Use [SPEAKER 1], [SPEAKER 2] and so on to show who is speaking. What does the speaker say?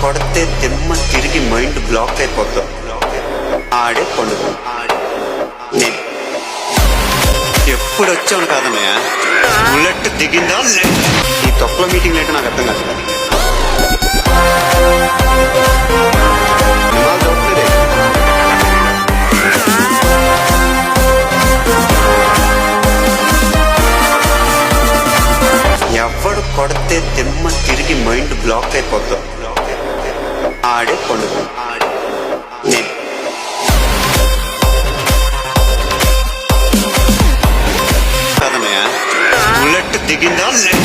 [SPEAKER 1] కొడితే దిమ్మ తిరిగి మైండ్ బ్లాక్ అయిపోతాం. ఆడే పండుగ నేను ఎప్పుడు వచ్చాను కాదన్నయ్య బుల్లెట్ దిగిందా? ఈ తొక్కల మీటింగ్ ఏంటో నాకు అర్థం కాదు ఎవడు కొడితే తిమ్మ తిరిగి మైండ్ బ్లాక్ అయిపోతాం. ఆడే పండుగ నేను కాదన్నయ్య బుల్లెట్ దిగిందా లేదా?